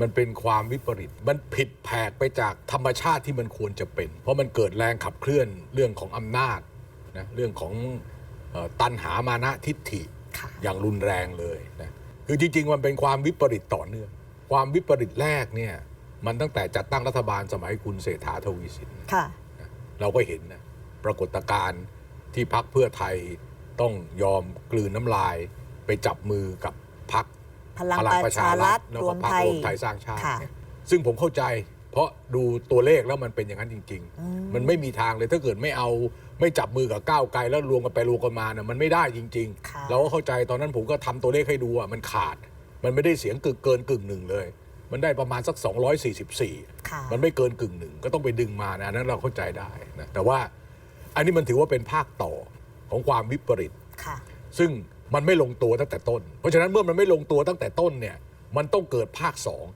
มันเป็นความวิปริต มันผิดแผกไปจากธรรมชาติที่มันควรจะเป็น เพราะมันเกิดแรงขับเคลื่อนเรื่องของอำนาจนะเรื่องของเอ่อตันหามานะทิฏฐิค่ะอย่างรุนแรงเลยนะคือจริงๆ มันเป็นความวิปริตต่อเนื่องความวิปริตแรกเนี่ยมันตั้งแต่จัดตั้งรัฐบาลสมัยคุณเศรษฐาทวีสินค่ะเราก็เห็นนะปรากฏการณ์ที่พักเพื่อไทยต้องยอมกลืนน้ำลายไปจับมือกับพัก พลังประชารัฐแล้วรก็วมพรรคไทยรวมไทยสร้างชาติค่ะเนี่ยซึ่งผมเข้าใจ เพราะดูตัวเลขแล้วมันเป็นอย่างนั้นจริงอืมๆมันไม่มีทางเลยถ้าเกิดไม่เอาไม่จับมือกับก้าวไกลแล้วรวมกันไปรวมกันมาเนี่ยมันไม่ได้จริงค่ะๆเราก็เข้าใจตอนนั้นผมก็ทำตัวเลขให้ดูอะมันขาด มันไม่ได้เสียงกึกเกินกึ่งหนึ่งเลย มันได้ประมาณสัก 244ค่ะมันไม่เกินกึ่งหนึ่งก็ต้องไปดึงมานะอันนั้นเราเข้าใจได้นะแต่ว่าอันนี้มันถือว่าเป็นภาคต่อของความวิปริตค่ะซึ่ง มันไม่ลงตัวตั้งแต่ต้น เพราะฉะนั้นเมื่อมันไม่ลงตัวตั้งแต่ต้นเนี่ยมันต้องเกิดภาคสอง